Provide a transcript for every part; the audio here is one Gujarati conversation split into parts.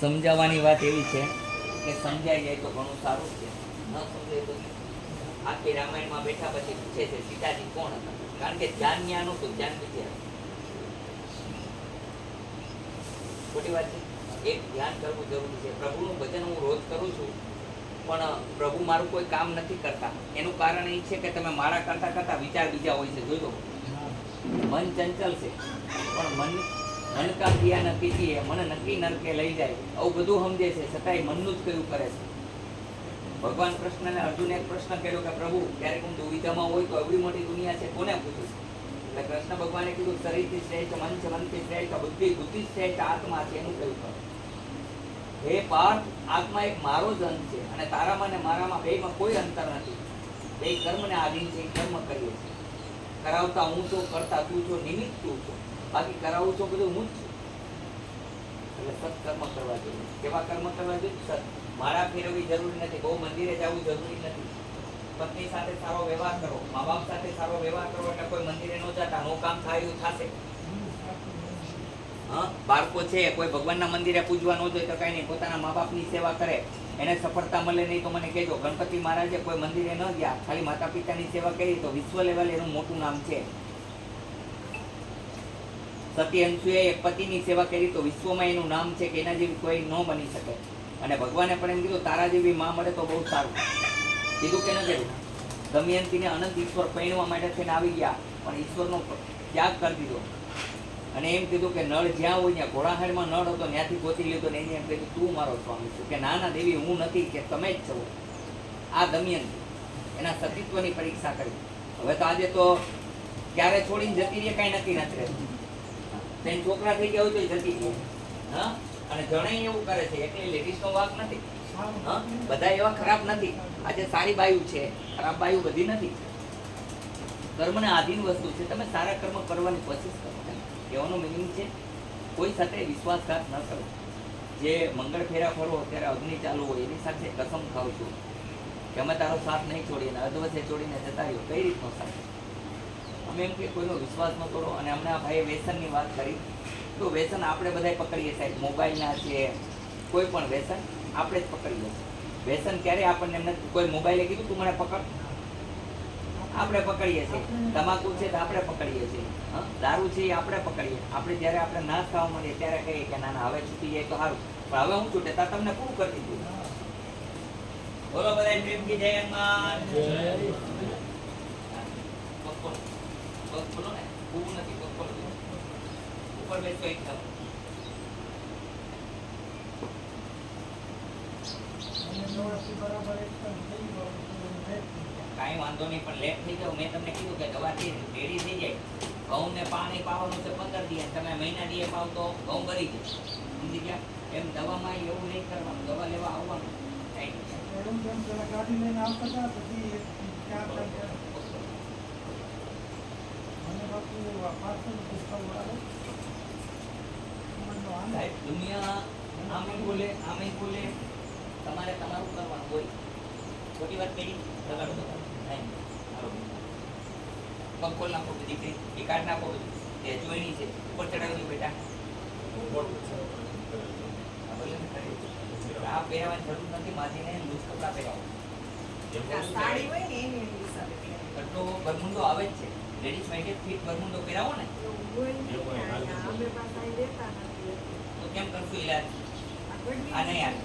સમજાવવાની વાત એવી છે કે સમજાઈ જાય તો ઘણું સારું છે. ન સમજાય તો આખી રામાયણમાં બેઠા પછી પૂછે છે સીતાજી કોણ હતા? કારણ કે ધ્યાન જ્ઞાન હતું ધ્યાન બીજે ખોટી વાત છે? એક ધ્યાન કરવું જરૂરી છે. પ્રભુનું ભજન હું રોજ કરું છું પણ પ્રભુ મારું કોઈ કામ નથી કરતા. એનું કારણ એ છે કે તમે મારા કરતા કરતા વિચાર બીજા હોય છે જોજો મન ચંચલ છે પણ મન મન કા નક્કી ન મને નક્કી નરકે લઈ જાય. આવું બધું સમજે છે, છતાંય મનનું જ કયું કરે છે. ભગવાન કૃષ્ણને અર્જુને એક પ્રશ્ન કર્યો કે, પ્રભુ, ક્યારેક હું દુવિધામાં હોય તો એવડી મોટી દુનિયા છે, કોને પૂછું? એટલે કૃષ્ણ ભગવાને કીધું, શરીરથી શ્રેષ્ઠ મન છે મનથી શ્રેષ્ઠ બુદ્ધિ બુદ્ધિ શ્રેષ્ઠ આત્મા છે, એનું કયું કરો હે પાર્થ, આત્મા એક મારો જ અંત છે અને તારામાં ને મારામાં બેમાં કોઈ અંતર નથી. બે કર્મને આધીન છે કર્મ છીએ કરાવતા હું છો કરતા તું છો, નિમિત્ત તું છો. બાકી કરાવું છો બધું હું જ છું. એટલે સત્કર્મ કરવા જોઈએ. કેવા કર્મ કરવા જોઈએ? સત. માળા ફેરવવી જરૂરી નથી. બહુ મંદિરે જવું જરૂરી નથી. પત્ની સાથે સારો વ્યવહાર કરો. મા બાપ સાથે સારો વ્યવહાર કરો એટલે કોઈ મંદિરે ન જતા. નો કામ થાય એવું થશે. હા? બાળકો છે. કોઈ ભગવાનના મંદિરે પૂજવા ન જોઈએ તો કઈ નહીં. પોતાના મા બાપની સેવા કરે. એને સફળતા મળે નહીં તો મને કહેજો. ગણપતિ મહારાજે કોઈ મંદિરે ન ગયા, ખાલી માતા પિતાની સેવા કરી તો વિશ્વ લેવલે એનું મોટું નામ છે. સતી અંશુએ એક પતિની સેવા કરી તો વિશ્વમાં એનું નામ છે કે એના જેવી કોઈ ન બની શકે. અને ભગવાને પણ એમ કીધું, તારા જેવી માં મળે તો બહુ સારું. કીધું કે ન કીધું? દમયંતીને અનંત ઈશ્વર પૈણવા માટે થઈને આવી ગયા, પણ ઈશ્વરનો ત્યાગ કરી દીધો. અને એમ કીધું કે નળ જ્યાં હોય ત્યાં ઘોડાહાડમાં નળ હતો, ત્યાંથી ગોતી લીધો ને એને એમ કીધું, તું મારો સ્વામી છું. કે ના ના દેવી, હું નથી, કે તમે જ છો. આ દમયંતી એના સતીત્વની પરીક્ષા કરી. હવે તો આજે તો ક્યારે છોડીને જતી રહે કાંઈ નક્કી નથી રહેતું. તેને છોકરા થઈ ગયા હોય તો જતી રહે. હા? અને જણાય એવું કરે છે, એકલી લેડીઝનો વાક નથી. બધા એવા ખરાબ નથી. આજે સારી બાયુ છે, ખરાબ બાયુ બધી નથી. કર્મને આધીન વસ્તુ છે. તમે સારા કર્મ કરવાની કોશિશ કરો. કહેવાનો મિનિંગ છે, કોઈ સાથે વિશ્વાસઘાત ન કરો. જે મંગળ ફેરા ફરો ત્યારે અગ્નિ ચાલુ હોય એની સાથે કસમ ખાવ છું. કે અમે તારો સાથ નહીં છોડીએ અને અધવસે છોડીને જતા રહ્યો, કઈ રીતનો સાથ? અમે એમ કે કોઈનો વિશ્વાસ ન કરો અને અમને આ ભાઈએ વ્યસનની વાત કરી. તો વ્યસન આપણે બધાય પકડીએ સાહેબ, મોબાઈલના છે, કોઈ પણ વ્યસન આપણે જ પકડીએ. વ્યસન ક્યારે આપણને એમને કોઈ મોબાઈલે કીધું, તું મને પકડ. આપણે પકડીએ છીએ. તમાકુ છે તો આપણે પકડીએ છીએ. દારૂ છે એ આપણે પકડીએ. આપણે જ્યારે આપણે ના ખાવા મળીએ ત્યારે કહીએ કે ના ના હવે છૂટી જાય તો સારું. પણ હવે હું છૂટે ત્યાં તમને પૂરું કરી દીધું. બોલો બધા કી જય હનુમાન. પગ ને. પૂરું નથી. ઉપર બેસો એકદમ વાંધો નહીં પણ લેટ થઈ જાવ મેં તમને કીધું કે દવાથી રેડી થઈ જાય. ઘઉંને પાણી પાવાનું છે પંદર દિવસ. તમે મહિના દિવસ પાવ તો ઘઉં ભરી જશે સમજી ગયા? એમ દવામાં એવું નહીં કરવાનું. દવા લેવા આવવાનું. દુનિયા આમે બોલે આમે બોલે તમારે તમારું કરવાનું હોય. ખોટી વાત કરી. લગાડો તો નાખો બધી કઈ ખોલ નાખો દીકરી એ કાઢ નાખો એ જોઈની છે. ઉપર ચડાવી બેટા. આ પહેરવાની જરૂર નથી. માજીને લૂઝ કપડાં પહેરાવો. સાડી હોય ને એની હિસાબે પહેરે. બરમુંડો આવે જ છે. લેડીઝ માટે ફિટ બરમુંડો પહેરાવો ને. તો કેમ કરશું ઇલાજ આ નહીં આવે.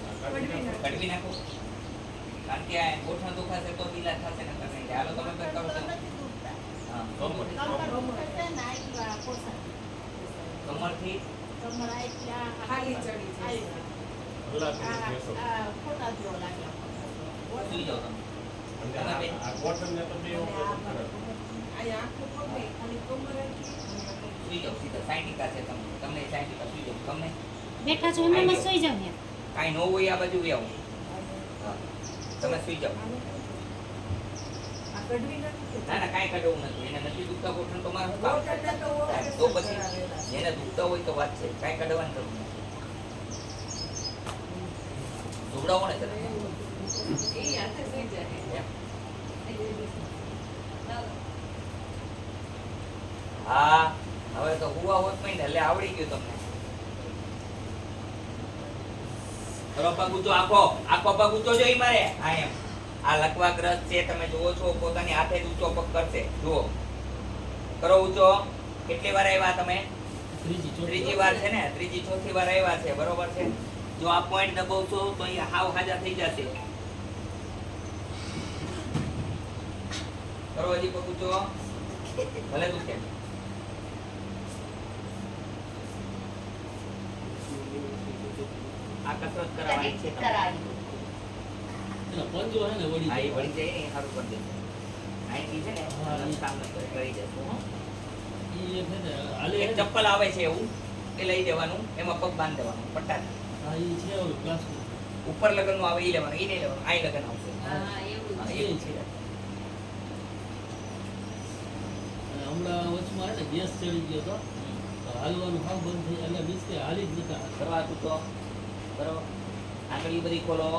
કડવી નાખો. કારણ કે આ દુખાશે તો પીલા થશે ને તમે હાલો તમે કંઈક કરો છો હા ચડી જાય. જાઓ તમે. અને આ ખાલી કમર સુઈ જાઓ છે તમે તમને સાયન્ટિકા સુઈ જાઓ. તમને? બેઠા છો એમાં સુઈ જાવ કાંઈ ન હોય આ બાજુ આવું હા. તમે સુઈ જાઓ. આ કડવી નથી ના ના કાંઈ કાઢવું નથી. એને નથી દુખતા ગોઠણ તો મારે કામ? તો ઓળખે સાહેબ, છે તો બધા પછી જેને દુખતા હોય તો વાત છે. કાંઈ કાઢવાની જરૂર નથી. જોવડાવો ને એ હાથે સુઈ જાય. હા હવે તો હુવા હોત નહીં ને એટલે આવડી ગયું તમને. કરો પગ આખો આખો પગુતો જોઈ મારે. હા એમ. આ લકવાગ્રસ્ત છે તમે જુઓ છો પોતાની હાથે જ ઊંચો પગ કરશે. જુઓ. કરો ઊંચો. કેટલી વાર આવ્યા તમે? ત્રીજી વાર છે. ને? ત્રીજી ચોથી વાર આવ્યા છે બરોબર છે? જો આ પોઈન્ટ દબાવશો તો અહીંયા હાવ હાજા થઈ જશે. કરો હજી પગ ઊંચો ભલે દુખે. આ કસરત કરાવવાની છે તમારે. એના પંજો હે ને વળી હા, વળી જાય એ સારું કરી દેશે. અહીંથી છે ને કામ કરી દેશે, ઈ એક ને હાલે એક ચપ્પલ આવે છે એવું એ લઈ દેવાનું એમાં પગ બાંધી દેવાનું પટ્ટા હા, ઈ છે ઓલું પ્લાસ્ટિક. ઉપર લગનનું આવે એ લેવાનું એ નહીં લેવાનું આઈ લગન આવશે. હા એવું છે. હમણાં વચમાં ગેસ ચડી ગયો તો તો હાલવાનું હાવ બંધ થઈ એટલે મીન્સ કે હાલી જ નતા કરવા તું તો. બરોબર? આંગળીઓ બધી ખોલો.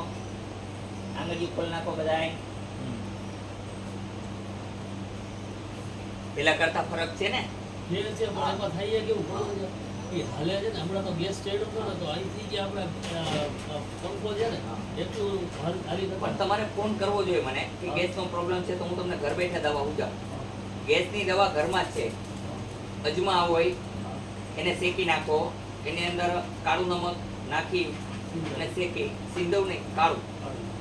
આંગળીઓ ખોલ નાખો બધાય. પેલા કરતા ફરક છે ને? ફેર છે પણ એમાં થાય કેવું ખોલું છે? એ હાલે છે ને હમણાં તો ગેસ ચડ્યો હતો તો અહીંથી જે આપણે પંખો છે ને એટલું હાલ- હાલી પણ તમારે ફોન કરવો જોઈએ મને કે. ગેસનો પ્રોબ્લેમ છે તો હું તમને ઘર બેઠા દવા ઉજાડું ગેસની દવા ઘરમાં જ છે. અજમા હોય એને શેકી નાખો એની અંદર કાળું નમક નાખી અને શેકી. સિંધવ નહીં કાળું.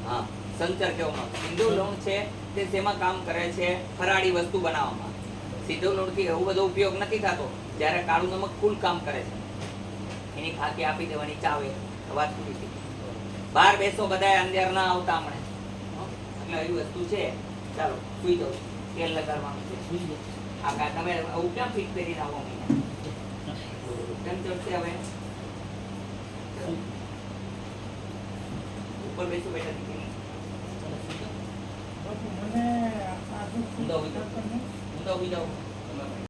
હા. સંચર કહેવામાં. સિંધવ લૂણ છે તે શેમાં કામ કરે છે? ફરાળી વસ્તુ બનાવવામાં. સિંધવ લૂણથી એવો બધો ઉપયોગ નથી થતો જ્યારે કાળું નમક કુલ કામ કરે છે. એની ખાકી આપી દેવાની ચાવે. વાત પૂરી થઈ. બહાર બેસો બધા અંદર ના આવતા હમણે? એટલે એવી વસ્તુ છે. ચાલો સુઈ જાઓ. તેલ લગાડવાનું છે. સુઈ. આ તમે આવું ક્યાં ફિટ કરીને આવો? અહીંયા? કેમ ચડશે હવે? ઉપર બેસું બેઠા દીકરી મને આ દુઃખ ઊંધા